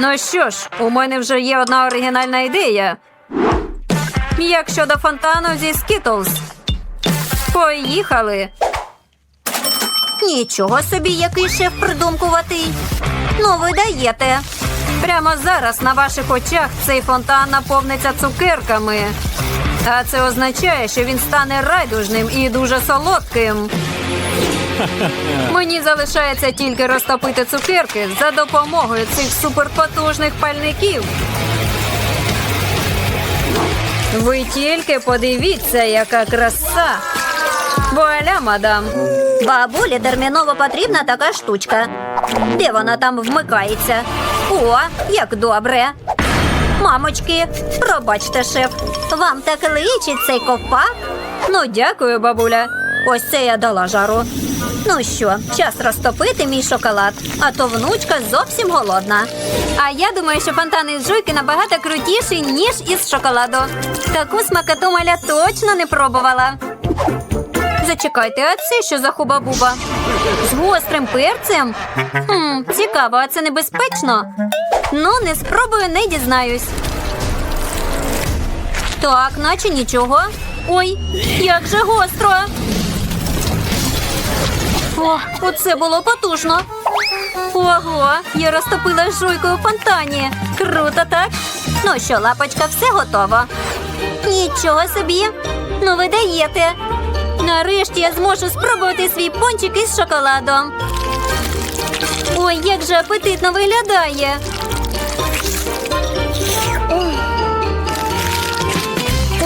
Ну що ж, у мене вже є одна оригінальна ідея. Як щодо фонтану зі Skittles? Поїхали. Нічого собі, який шеф придумкуватий. Ну, ви даєте. Прямо зараз на ваших очах цей фонтан наповниться цукерками. А це означає, що він стане райдужним і дуже солодким. Мені залишається тільки розтопити цукерки за допомогою цих суперпотужних пальників. Ви тільки подивіться, яка краса. Вуаля, мадам. Бабулі терміново потрібна така штучка. Де вона там вмикається? О, як добре. Мамочки, пробачте, шеф. Вам так личить цей ковпак? Ну, дякую, бабуля. Ось це я дала жару. Ну що, час розтопити мій шоколад, а то внучка зовсім голодна. А я думаю, що фонтан із жуйки набагато крутіший, ніж із шоколаду. Таку смакоту маля точно не пробувала. Зачекайте, а це що за хуба-буба? З гострим перцем? Хм, цікаво, а це небезпечно? Ну, не спробую, не дізнаюсь. Так, наче нічого. Ой, як же гостро. О, оце було потужно. Ого, я розтопила жуйку у фонтані. Круто, так? Ну що, лапочка, все готово. Нічого собі. Ну, ви даєте. Нарешті я зможу спробувати свій пончик із шоколадом. Ой, як же апетитно виглядає.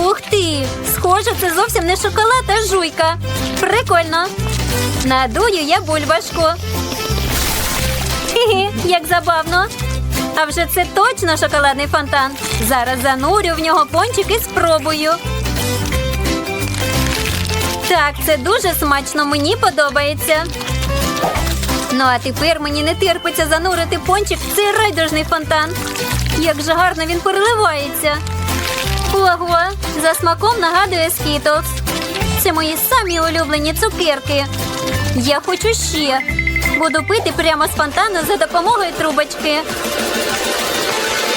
Ух ти! Схоже, це зовсім не шоколад, а жуйка. Прикольно. Надую я бульбашку. Хе-хе, як забавно. А вже це точно шоколадний фонтан. Зараз занурю в нього пончик і спробую. Так, це дуже смачно, мені подобається. Ну, а тепер мені не терпиться занурити пончик в цей райдужний фонтан. Як же гарно він переливається. Ого, за смаком нагадує Skittles. Це мої самі улюблені цукерки. Я хочу ще. Буду пити прямо з фонтану за допомогою трубочки.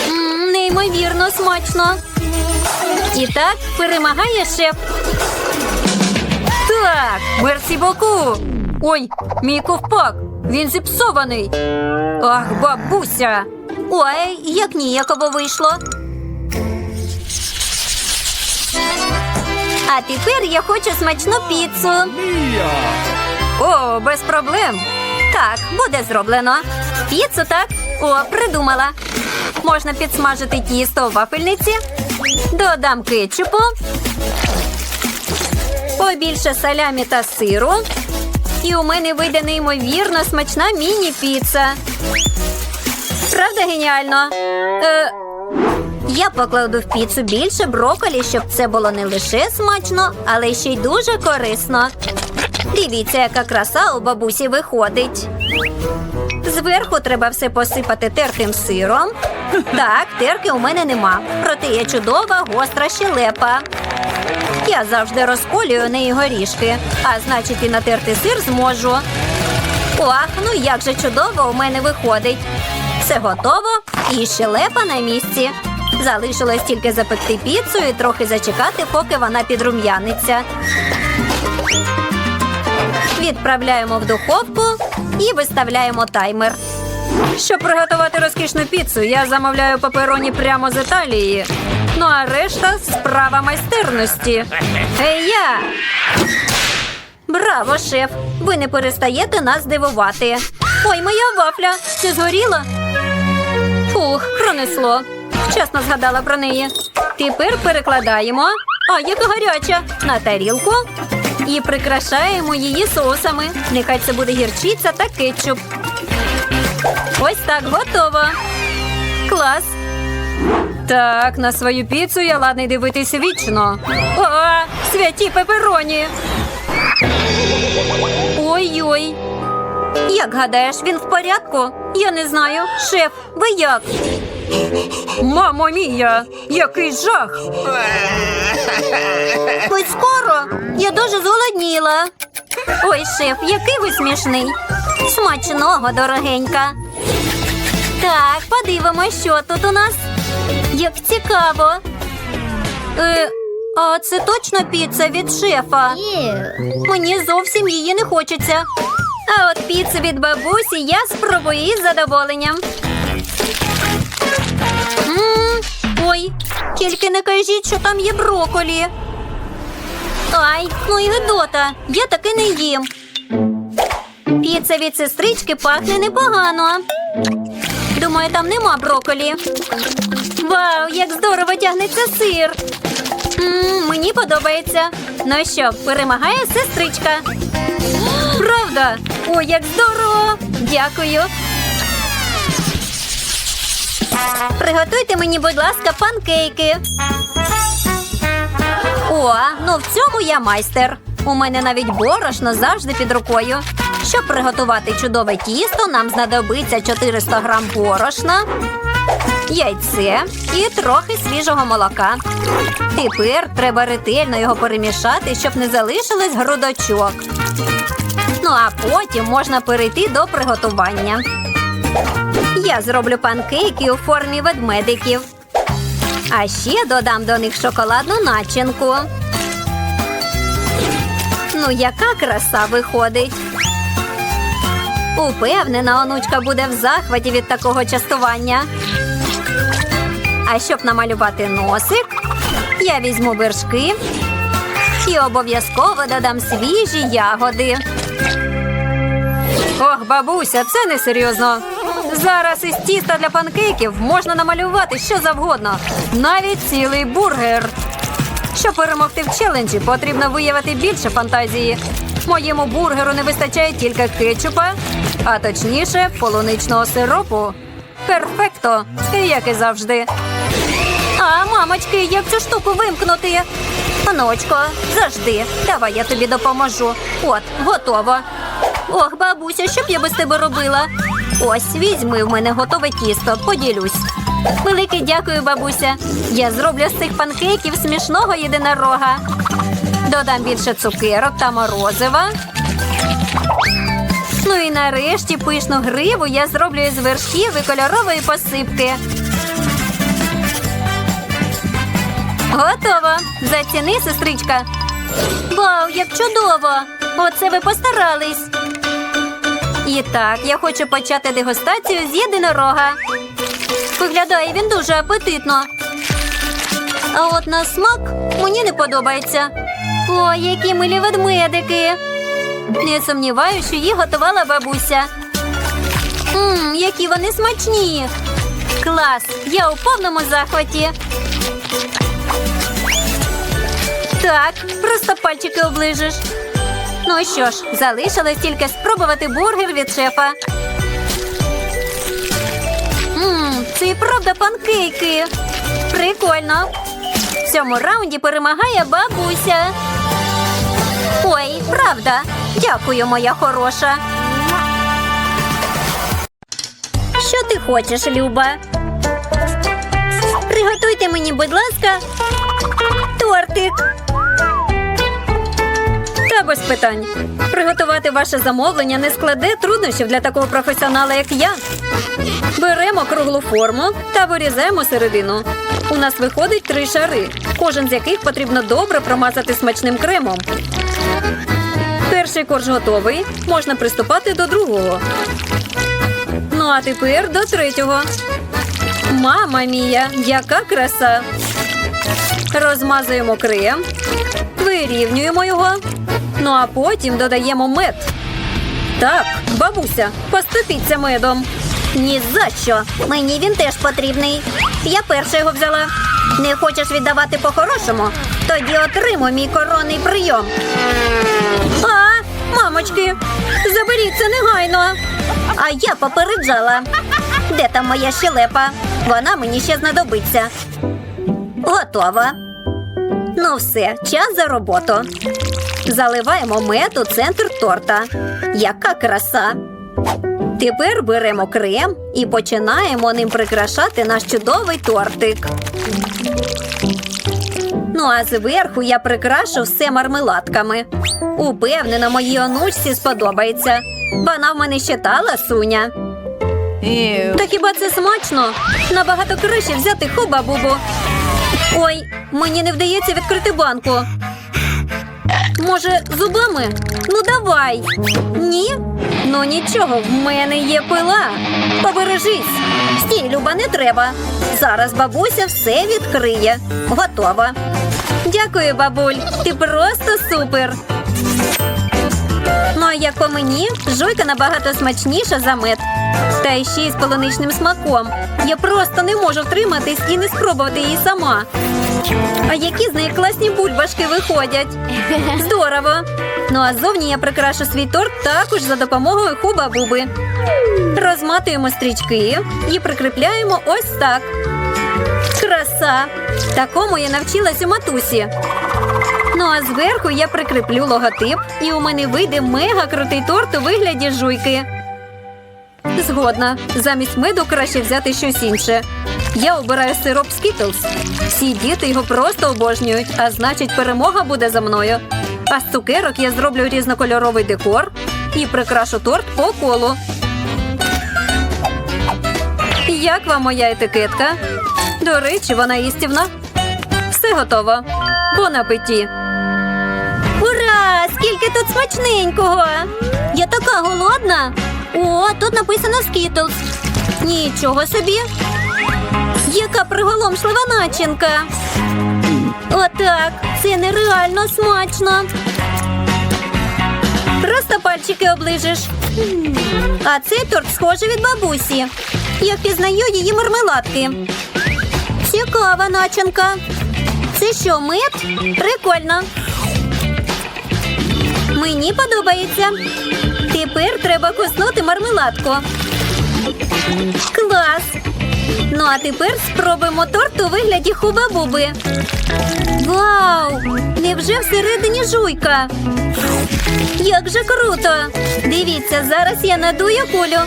М, неймовірно смачно. І так перемагає шеф. Так, мерсі боку. Ой, мій ковпак. Він зіпсований. Ах, бабуся. Ой, як ніяково вийшло. А тепер я хочу смачну піцу. О, без проблем. Так, буде зроблено. Піцу, так? О, придумала. Можна підсмажити тісто в вафельниці. Додам кетчупу. Побільше салямі та сиру. І у мене вийде неймовірно смачна міні-піца. Правда геніально? Е, Я покладу в піцу більше броколі, щоб це було не лише смачно, але ще й дуже корисно. Дивіться, яка краса у бабусі виходить. Зверху треба все посипати тертим сиром. Так, терки у мене нема. Проте є чудова гостра щелепа. Я завжди розколюю неї горішки, а значить і натерти сир зможу. Ох, ну як же чудово у мене виходить. Все готово і щелепа на місці. Залишилось тільки запекти піцу і трохи зачекати, поки вона підрум'яниться. Відправляємо в духовку і виставляємо таймер. Щоб приготувати розкішну піцу, я замовляю папероні прямо з Італії. Ну а решта справа майстерності. Ей я! Браво, шеф! Ви не перестаєте нас дивувати. Ой, моя вафля! Чи згоріла? Фух, пронесло. Вчасно згадала про неї. Тепер перекладаємо. А, яка гаряча! На тарілку. І прикрашаємо її соусами. Нехай це буде гірчиця та кетчуп. Ось так готово. Клас. Так, на свою піцу я ладний дивитись вічно. О, святі пепероні. Ой-ой. Як гадаєш, він в порядку? Я не знаю. Шеф, ви як? Мамо мія, який жах! Ви скоро? Я дуже зголодніла. Ой, шеф, який ви смішний. Смачного, дорогенька. Так, подивимось, що тут у нас. Як цікаво. Е, а це точно піца від шефа? Мені зовсім її не хочеться. А от піцу від бабусі я спробую із задоволенням. М ой, тільки не кажіть, що там є броколі. Ай, ну і гидота, я таки не їм. Піца від сестрички пахне непогано. Думаю, там нема броколі. Вау, як здорово тягнеться сир. м мені подобається. Ну що, перемагає сестричка. Правда? Ой, як здорово! Дякую. Приготуйте мені, будь ласка, панкейки. О, ну в цьому я майстер. У мене навіть борошно завжди під рукою. Щоб приготувати чудове тісто, нам знадобиться 400 грам борошна, яйце і трохи свіжого молока. Тепер треба ретельно його перемішати, щоб не залишилось грудочок. Ну а потім можна перейти до приготування. Я зроблю панкейки у формі ведмедиків. А ще додам до них шоколадну начинку. Ну, яка краса виходить. Упевнена, онучка буде в захваті від такого частування. А щоб намалювати носик, я візьму вершки і обов'язково додам свіжі ягоди. Ох, бабуся, це не серйозно. Зараз із тіста для панкейків можна намалювати що завгодно, навіть цілий бургер. Щоб перемогти в челенджі, потрібно виявити більше фантазії. Моєму бургеру не вистачає тільки кетчупа, а точніше полуничного сиропу. Перфекто, як і завжди. А, мамочки, як цю штуку вимкнути? Онучко, завжди. Давай я тобі допоможу. От, готово. Ох, бабуся, що б я без тебе робила? Ось візьми в мене готове тісто, поділюсь. Велике дякую, бабуся. Я зроблю з цих панкейків смішного єдинорога. Додам більше цукерок та морозива. Ну і нарешті пишну гриву я зроблю із вершків і кольорової посипки. Готово. Заціни, сестричка. Вау, як чудово! Оце ви постарались. І так, я хочу почати дегустацію з єдинорога. Виглядає він дуже апетитно. А от на смак мені не подобається. Ой, які милі ведмедики. Не сумніваюся, що їх готувала бабуся. Мм, які вони смачні. Клас! Я у повному захваті. Так, просто пальчики оближиш. Ну що ж, залишилось тільки спробувати бургер від шефа. Мм, це і правда панкейки. Прикольно. В цьому раунді перемагає бабуся. Ой, правда. Дякую, моя хороша. Що ти хочеш, Люба? Приготуйте мені, будь ласка, тортик. Та без питань. Приготувати ваше замовлення не складе труднощів для такого професіонала, як я. Беремо круглу форму та вирізаємо середину. У нас виходить три шари, кожен з яких потрібно добре промазати смачним кремом. Перший корж готовий. Можна приступати до другого. Ну а тепер до третього. Мама мія, яка краса! Розмазуємо крем, вирівнюємо його. Ну а потім додаємо мед. Так, бабуся, поступіться медом. Ні за що. Мені він теж потрібний. Я перша його взяла. Не хочеш віддавати по-хорошому? Тоді отримуй мій коронний прийом. А, мамочки, заберіть це негайно. А я попереджала. Де там моя щелепа? Вона мені ще знадобиться. Готова. Ну все, час за роботу. Заливаємо мед у центр торта. Яка краса! Тепер беремо крем і починаємо ним прикрашати наш чудовий тортик. Ну а зверху я прикрашу все мармеладками. Упевнена, моїй онучці сподобається. Вона в мене ще та ласуня. Та хіба це смачно? Набагато краще взяти хуба-бубу. Ой, мені не вдається відкрити банку. Може, зубами? Ну давай. Ні? Ну нічого, в мене є пила. Побережись. Стій, Люба, не треба. Зараз бабуся все відкриє. Готова. Дякую, бабуль. Ти просто супер. Ну, а як по мені, жуйка набагато смачніша за мед. Та ще й з полуничним смаком. Я просто не можу втриматись і не спробувати її сама. А які з неї класні бульбашки виходять. Здорово! Ну а зовні я прикрашу свій торт також за допомогою хуба-буби. Розматуємо стрічки і прикріпляємо ось так. Краса! Такому я навчилась у матусі. Ну а зверху я прикріплю логотип, і у мене вийде мега крутий торт у вигляді жуйки. Згодна. Замість меду краще взяти щось інше. Я обираю сироп Skittles. Всі діти його просто обожнюють, а значить, перемога буде за мною. А з цукерок я зроблю різнокольоровий декор і прикрашу торт по колу. Як вам моя етикетка? До речі, вона їстівна. Все готово. Бон апеті. Ура! Скільки тут смачненького! Я така голодна. О, тут написано Skittles. Нічого собі. Яка приголомшлива начинка. Отак. Це нереально смачно. Просто пальчики оближеш. А цей торт схожий від бабусі. Я впізнаю її мармеладки. Цікава начинка. Це що, мед? Прикольно. Мені подобається. Тепер треба куснути мармеладку. Клас! Ну а тепер спробуємо торт у вигляді хуба-буби. Вау! Невже всередині жуйка? Як же круто! Дивіться, зараз я надую кулю.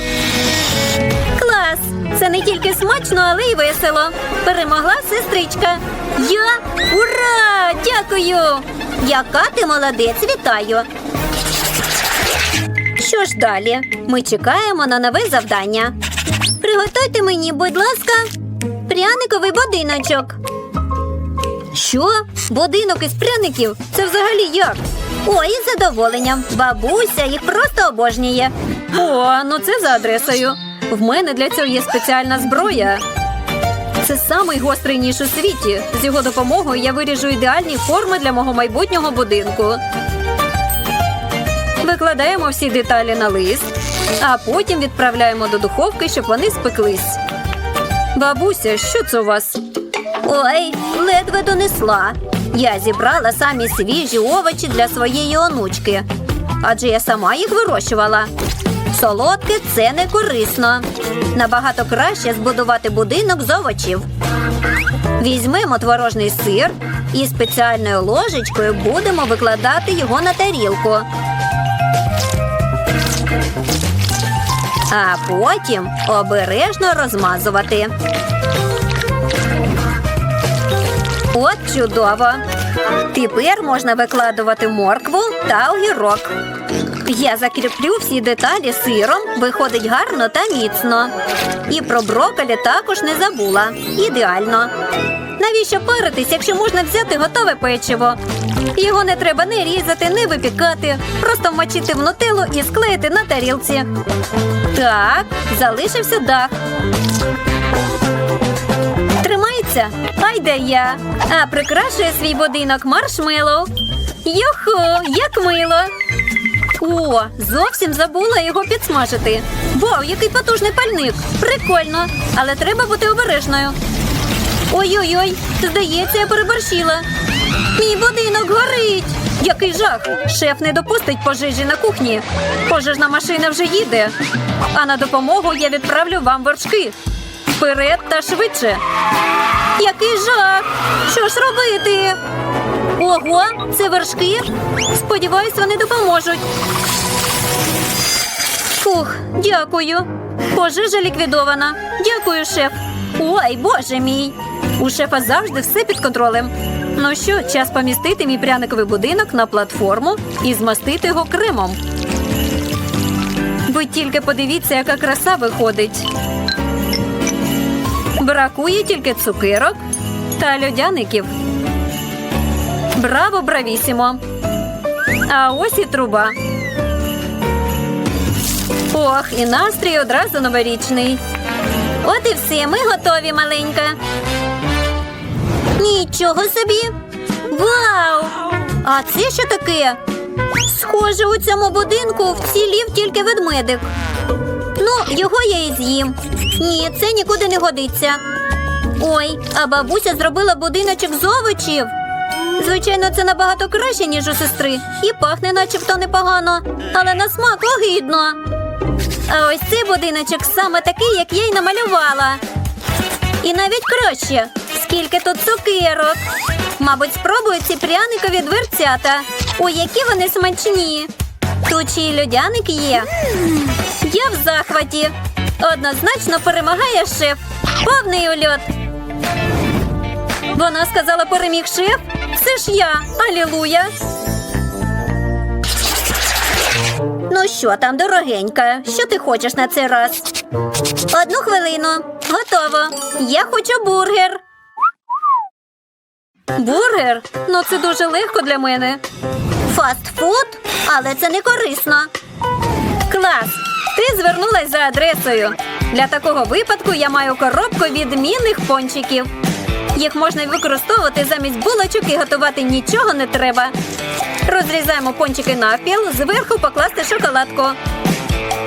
Клас! Це не тільки смачно, але й весело. Перемогла сестричка. Я ура! Дякую! Яка ти молодець, вітаю! Що ж далі? Ми чекаємо на нове завдання. Приготуйте мені, будь ласка, пряниковий будиночок. Що? Будинок із пряників? Це взагалі як? Ой, із задоволенням. Бабуся їх просто обожнює. О, ну це за адресою. В мене для цього є спеціальна зброя. Це самий гострий ніж у світі. З його допомогою я виріжу ідеальні форми для мого майбутнього будинку. Викладаємо всі деталі на лист, а потім відправляємо до духовки, щоб вони спеклись. Бабуся, що це у вас? Ой, ледве донесла. Я зібрала самі свіжі овочі для своєї онучки, адже я сама їх вирощувала. Солодке це не корисно. Набагато краще збудувати будинок з овочів. Візьмемо творожний сир і спеціальною ложечкою будемо викладати його на тарілку. А потім обережно розмазувати. От чудово. Тепер можна викладувати моркву та огірок. Я закріплю всі деталі сиром, виходить гарно та міцно. І про брокколі також не забула. Ідеально. Навіщо паритись, якщо можна взяти готове печиво? Його не треба не різати, не випікати, просто вмочити в нутеллу і склеїти на тарілці. Так, залишився дах. Тримається? Ай де я. А прикрашує свій будинок маршмеллоу. Йохо, як мило. О, зовсім забула його підсмажити. Вау, який потужний пальник! Прикольно, але треба бути обережною. Ой-ой-ой, здається, я переборщила. Мій будинок горить. Який жах! Шеф не допустить пожежі на кухні. Пожежна машина вже їде. А на допомогу я відправлю вам вершки. Вперед та швидше. Який жах! Що ж робити? Ого, це вершки. Сподіваюсь, вони допоможуть. Фух, дякую. Пожежа ліквідована. Дякую, шеф. Ой, боже мій. У шефа завжди все під контролем. Ну що, час помістити мій пряниковий будинок на платформу і змастити його кремом. Ви тільки подивіться, яка краса виходить. Бракує тільки цукерок та льодяників. Браво, бравісімо! А ось і труба. Ох, і настрій одразу новорічний. От і все, ми готові, маленька. Нічого собі. Вау! А це що таке? Схоже, у цьому будинку вцілів тільки ведмедик. Ну, його я і з'їм. Ні, це нікуди не годиться. Ой, а бабуся зробила будиночок з овочів. Звичайно, це набагато краще, ніж у сестри, і пахне начебто непогано, але на смак огидно. А ось цей будиночок саме такий, як я й намалювала. І навіть краще. Скільки тут цукерок. Мабуть, спробую ці пряникові дверцята. Ой, які вони смачні. Тут ще й є. Я в захваті. Однозначно перемагає шеф. Повний ульот. Вона сказала переміг шеф. Це ж я. Алілуя. Ну що там, дорогенька? Що ти хочеш на цей раз? Одну хвилину. Готово. Я хочу бургер. Бургер? Ну це дуже легко для мене. Фастфуд? Але це не корисно. Клас! Ти звернулась за адресою. Для такого випадку я маю коробку відмінних пончиків. Їх можна використовувати замість булочок і готувати нічого не треба. Розрізаємо пончики навпіл, зверху покласти шоколадку.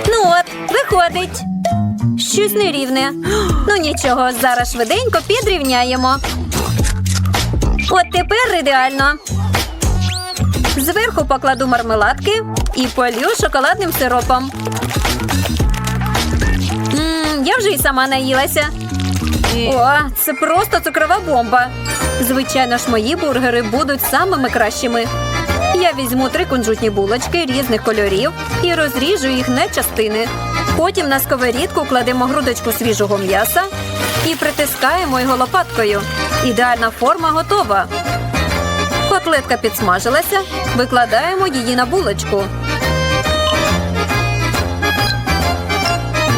Ну от, виходить. Щось нерівне. Ну нічого, зараз швиденько підрівняємо. От тепер ідеально. Зверху покладу мармеладки і полю шоколадним сиропом. М, я вже й сама наїлася. О, це просто цукрова бомба. Звичайно ж, мої бургери будуть самими кращими. Я візьму три кунжутні булочки різних кольорів і розріжу їх на частини. Потім на сковорідку кладемо грудочку свіжого м'яса і притискаємо його лопаткою. Ідеальна форма готова. Котлетка підсмажилася, викладаємо її на булочку.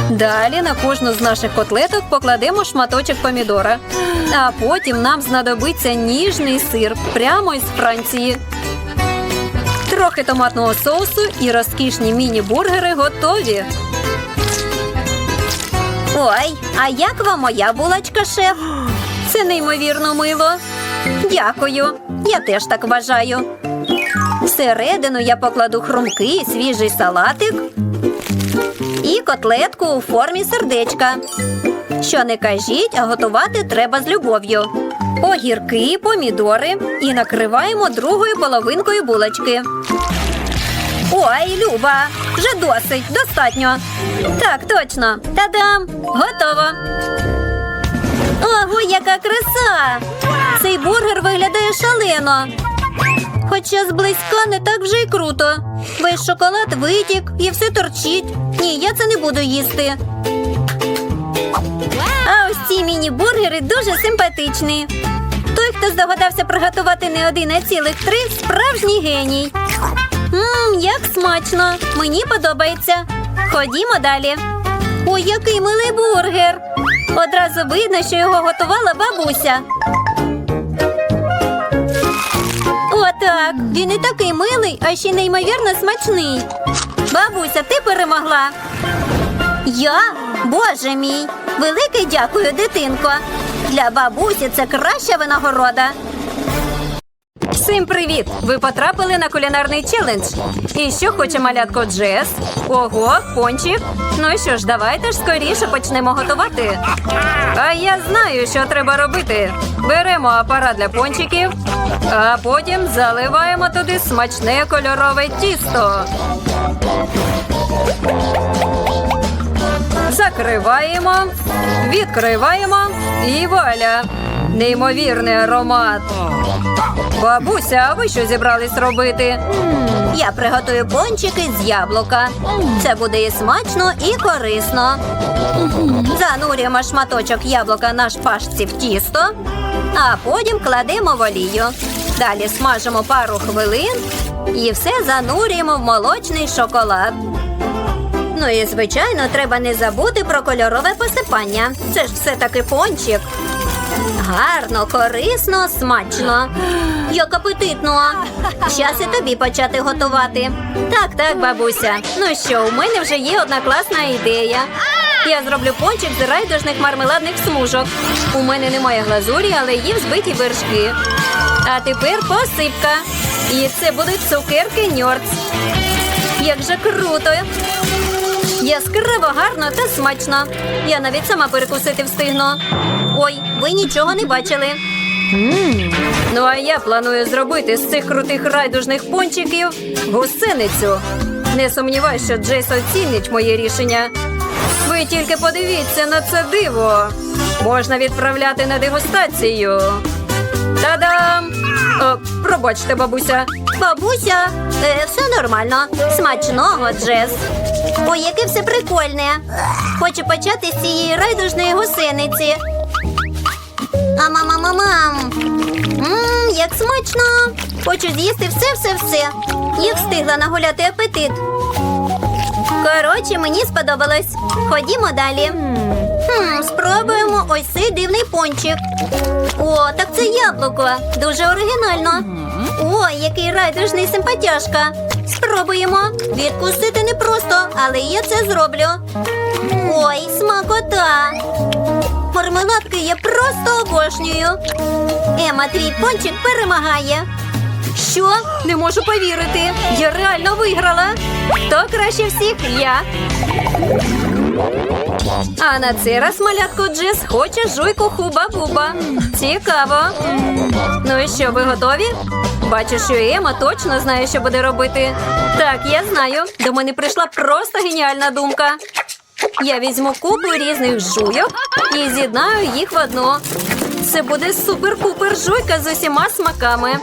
Далі на кожну з наших котлеток покладемо шматочок помідора. А потім нам знадобиться ніжний сир прямо із Франції. Трохи томатного соусу і розкішні міні-бургери готові. Ой, а як вам моя булочка, шеф? Це неймовірно мило. Дякую. Я теж так вважаю. Всередину я покладу хрумкий свіжий салатик і котлетку у формі сердечка. Що не кажіть, а готувати треба з любов'ю. Огірки, помідори і накриваємо другою половинкою булочки. Ой, Люба, вже досить, достатньо. Так, точно. Та-дам! Готово. Ого, яка краса! Цей бургер виглядає шалено. Хоча зблизька не так вже й круто. Весь шоколад витік і все торчить. Ні, я це не буду їсти. А ось ці міні-бургери дуже симпатичні. Той, хто здогадався приготувати не один, а цілих три, справжній геній. Мм, як смачно! Мені подобається. Ходімо далі. Ой, який милий бургер! Одразу видно, що його готувала бабуся. Отак. Він і такий милий, а ще неймовірно смачний. Бабуся, ти перемогла. Я? Боже мій. Велике дякую, дитинко. Для бабусі це краща винагорода. Всім привіт! Ви потрапили на кулінарний челендж. І що хоче малятко Джес? Ого, пончик. Ну що ж, давайте ж скоріше почнемо готувати. А я знаю, що треба робити. Беремо апарат для пончиків, а потім заливаємо туди смачне кольорове тісто. Закриваємо, відкриваємо і вуаля! Неймовірний аромат. Бабуся, а ви що зібрались робити? Я приготую пончики з яблука. Це буде і смачно, і корисно. Занурюємо шматочок яблука на шпажці в тісто, а потім кладемо в олію. Далі смажимо пару хвилин і все занурюємо в молочний шоколад. Ну і звичайно, треба не забути про кольорове посипання. Це ж все таки пончик. Гарно, корисно, смачно. Як апетитно. Щас і тобі почати готувати. Так, так, бабуся. Ну що, у мене вже є одна класна ідея. Я зроблю пончик з райдужних мармеладних смужок. У мене немає глазурі, але є взбиті вершки. А тепер посипка. І це будуть цукерки ньорц. Як же круто! Яскраво, гарно та смачно. Я навіть сама перекусити встигну. Ой, ви нічого не бачили. Ну а я планую зробити з цих крутих райдужних пончиків гусеницю. Не сумніваюся, що Джейс оцінить моє рішення. Ви тільки подивіться на це диво. Можна відправляти на дегустацію. Та-дам! О, пробачте, бабуся. Бабуся, е, все нормально. Смачного, Джес. Ой, яке все прикольне. Хочу почати з цієї райдужної гусениці. А мама мамам. Мм, як смачно. Хочу з'їсти все-все-все. Я встигла нагуляти апетит. Коротше, мені сподобалось. Ходімо далі. Хм, спробуємо ось цей дивний пончик. О, так це яблуко. Дуже оригінально. Ой, який райдужний симпатяшка. Спробуємо. Відкусити непросто, але я це зроблю. Ой, смакота. Мармеладки я просто обожнюю. Ема, твій пончик перемагає. Що? Не можу повірити. Я реально виграла. Хто краще всіх? Я. А на цей раз малятко Джес хоче жуйку хуба-буба. Цікаво. Ну і що, ви готові? Бачу, що Ема точно знає, що буде робити. Так, я знаю. До мене прийшла просто геніальна думка. Я візьму купу різних жуйок і з'єднаю їх в одну. Це буде супер-купер жуйка з усіма смаками.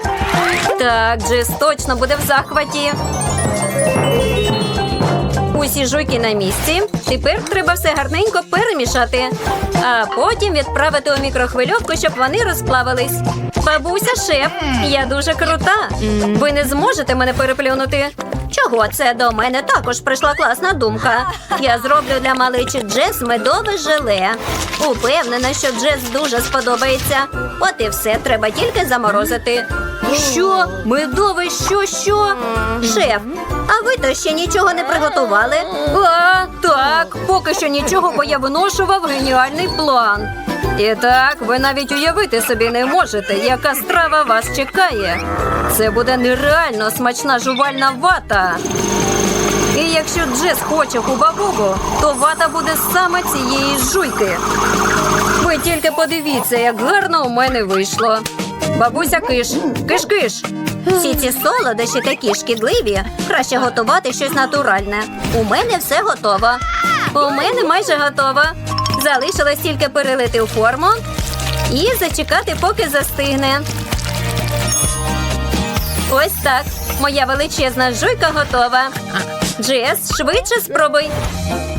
Так, Джес точно буде в захваті. Усі жуйки на місці. Тепер треба все гарненько перемішати, а потім відправити у мікрохвильовку, щоб вони розплавились. Бабуся шеф, я дуже крута. Ви не зможете мене переплюнути. Чого це до мене також прийшла класна думка? Я зроблю для маличі Джес медове желе. Упевнена, що Джес дуже сподобається. От і все, треба тільки заморозити. Що? Медове що, що? Шеф, а ви то ще нічого не приготували? А, так, поки що нічого, бо я виношував геніальний план. І так, ви навіть уявити собі не можете, яка страва вас чекає. Це буде нереально смачна жувальна вата. І якщо Джес хоче хубабубу, то вата буде саме цієї жуйки. Ви тільки подивіться, як гарно у мене вийшло. Бабуся киш, киш-киш. Всі ці солодощі такі шкідливі. Краще готувати щось натуральне. У мене все готово. У мене майже готова. Залишилось тільки перелити у форму і зачекати, поки застигне. Ось так. Моя величезна жуйка готова. Джес, швидше спробуй.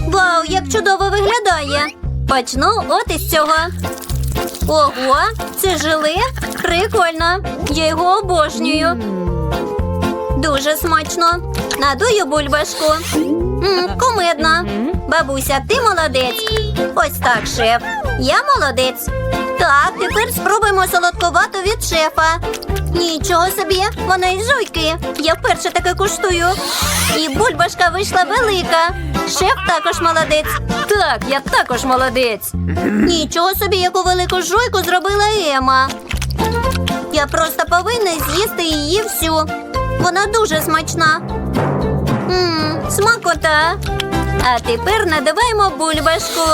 Вау, як чудово виглядає! Почну от із цього. Ого, це желе? Прикольно. Я його обожнюю. Дуже смачно. Надую бульбашку. М. Бабуся, ти молодець. Ось так, шеф. Я молодець. Так, тепер спробуємо солодковату від шефа. Нічого собі, вона із жуйки. Я вперше таке куштую. І бульбашка вийшла велика. Шеф також молодець. Так, я також молодець. Нічого собі, яку велику жуйку зробила Ема. Я просто повинна з'їсти її всю. Вона дуже смачна. Мм, смакота. А тепер надаваємо бульбашку.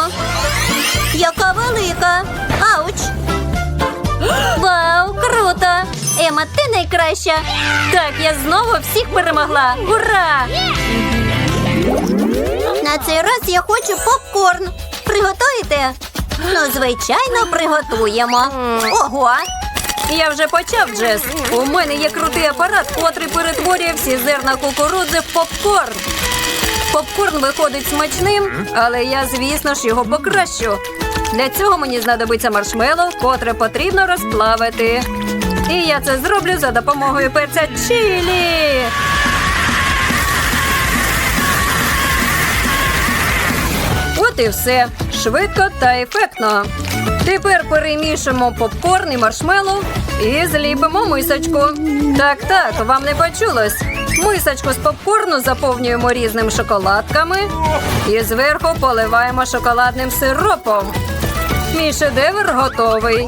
Яка велика. Ауч. Вау, круто! Ема, ти найкраща. Так, я знову всіх перемогла. Ура! На цей раз я хочу попкорн. Приготуєте? Ну, звичайно, приготуємо. Ого! Я вже почав, Джес. У мене є крутий апарат, котрий перетворює всі зерна кукурудзи в попкорн. Попкорн виходить смачним, але я, звісно ж, його покращу. Для цього мені знадобиться маршмеллоу, котре потрібно розплавити. І я це зроблю за допомогою перця чилі. І все. Швидко та ефектно. Тепер перемішуємо попкорн і маршмеллоу і зліпимо мисочку. Так, так, вам не почулось. Мисочку з попкорну заповнюємо різними шоколадками і зверху поливаємо шоколадним сиропом. Мій шедевр готовий.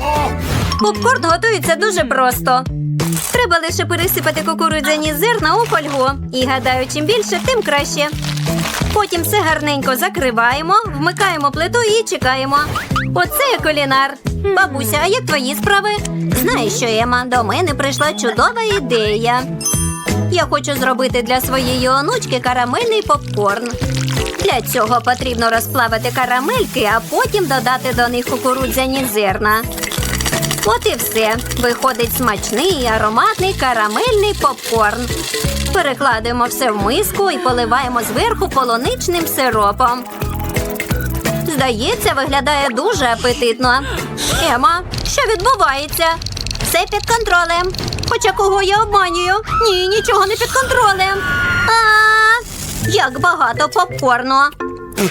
Попкорн готується дуже просто. Треба лише пересипати кукурудзяні зерна у фольгу. І гадаю, чим більше, тим краще. Потім все гарненько закриваємо, вмикаємо плиту і чекаємо. Оце кулінар. Бабуся, а як твої справи? Знаєш що, Ема, до мене прийшла чудова ідея. Я хочу зробити для своєї онучки карамельний попкорн. Для цього потрібно розплавити карамельки, а потім додати до них кукурудзяні зерна. От і все. Виходить смачний ароматний карамельний попкорн. Перекладаємо все в миску і поливаємо зверху полуничним сиропом. Здається, виглядає дуже апетитно. Ема, що відбувається? Все під контролем. Хоча кого я обманюю? Ні, нічого не під контролем. А, як багато попкорну.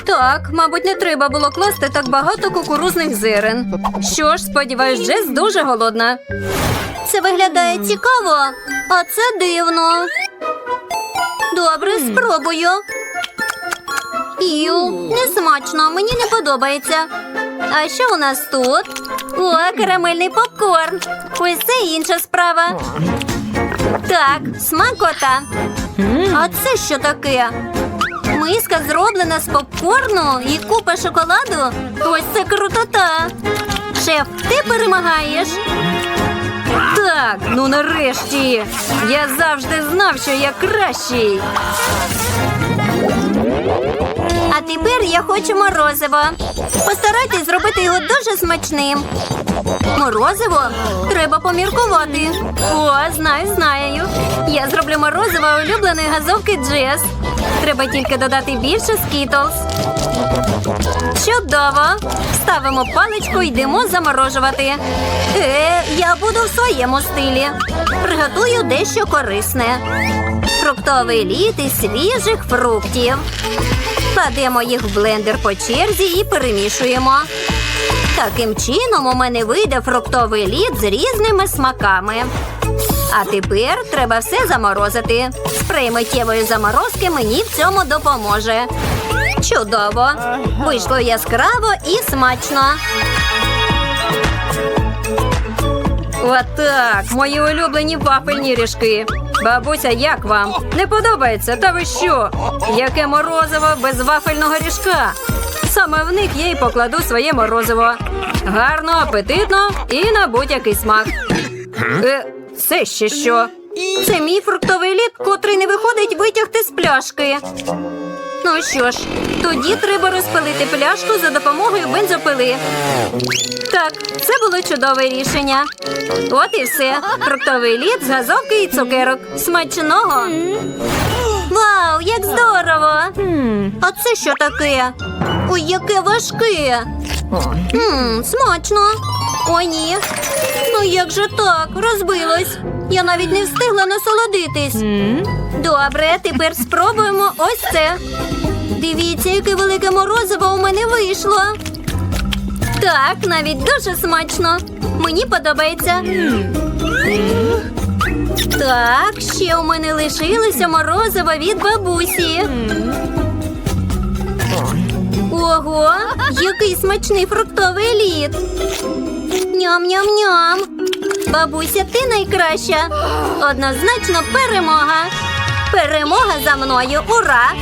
Так, мабуть, не треба було класти так багато кукурузних зерен. Що ж, сподіваюсь, Джес дуже голодна. Це виглядає цікаво, а це дивно. Добре, спробую. Ю, не смачно, мені не подобається. А що у нас тут? О, карамельний попкорн. Ось це інша справа. Так, смакота. А це що таке? Миска зроблена з попкорну і купа шоколаду. Ось це крутота. Шеф, ти перемагаєш. Так, ну нарешті. Я завжди знав, що я кращий. А тепер я хочу морозиво. Постарайтесь зробити його дуже смачним. Морозиво? Треба поміркувати. О, знаю, знаю. Я зроблю морозиво улюбленої газовки Джес. Треба тільки додати більше скітлз. Чудово! Ставимо паличку йдемо заморожувати. Е, я буду в своєму стилі. Приготую дещо корисне. Фруктовий лід із свіжих фруктів. Кладемо їх в блендер по черзі і перемішуємо. Таким чином у мене вийде фруктовий лід з різними смаками. А тепер треба все заморозити. Спрей миттєвої заморозки мені в цьому допоможе. Чудово! Вийшло яскраво і смачно. Отак, мої улюблені вафельні ріжки. Бабуся, як вам? Не подобається? Та ви що? Яке морозиво без вафельного ріжка? Саме в них я й покладу своє морозиво. Гарно, апетитно і на будь-який смак. Е, це ще що? Це мій фруктовий лід, котрий не виходить витягти з пляшки. Ну що ж, тоді треба розпилити пляшку за допомогою бензопили. Так, це було чудове рішення. От і все. Фруктовий лід з газовки і цукерок. Смачного. Вау, як здорово! А це що таке? Ой, яке важке. Ммм, смачно. О, ні. Ну як же так? Розбилось. Я навіть не встигла насолодитись. Добре, тепер спробуємо ось це. Дивіться, яке велике морозиво у мене вийшло. Так, навіть дуже смачно. Мені подобається. Так, ще у мене лишилося морозиво від бабусі. Ого, який смачний фруктовий лід. Ням-ням-ням. Бабуся, ти найкраща. Однозначно перемога. Перемога за мною. Ура!